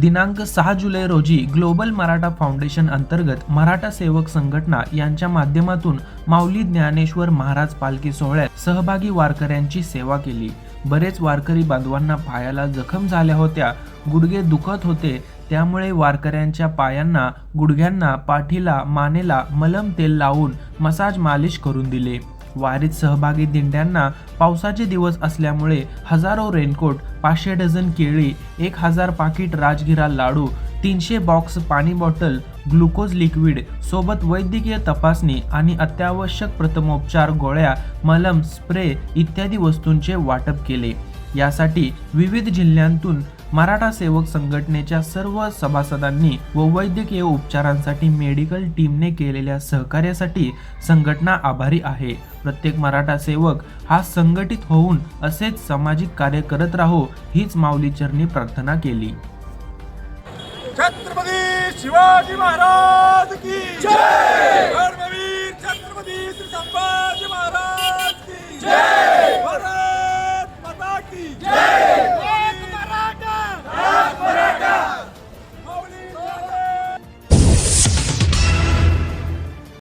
दिनांक सहा जुलै रोजी ग्लोबल मराठा फाउंडेशन अंतर्गत मराठा सेवक संघटना यांच्या माध्यमातून माऊली ज्ञानेश्वर महाराज पालखी सोहळ्यात सहभागी वारकऱ्यांची सेवा केली. बरेच वारकरी बांधवांना पायाला जखम झाल्या होत्या गुडघे दुखत होते त्यामुळे वारकऱ्यांच्या पायांना गुडघ्यांना पाठीला मानेला मलम तेल लावून मसाज मालिश करून दिले. वारीत सहभागी दिंड्यांना पावसाचे दिवस असल्यामुळे हजारो रेनकोट पाचशे डझन केळी एक हजार पाकिट राजगिरा लाडू तीनशे बॉक्स पाणी बॉटल ग्लुकोज लिक्विड सोबत वैद्यकीय तपासणी आणि अत्यावश्यक प्रथमोपचार गोळ्या मलम स्प्रे इत्यादी वस्तूंचे वाटप केले. यासाठी विविध जिल्ह्यांतून मराठा सेवक संघटनेच्या सर्व सभासदांनी व वैद्यकीय उपचारांसाठी मेडिकल टीमने केलेल्या सहकार्यासाठी संघटना आभारी आहे. प्रत्येक मराठा सेवक हा संघटित होऊन असेच सामाजिक कार्य करत राहो हीच माऊली चरणी प्रार्थना केली. छत्रपती शिवाजी महाराज की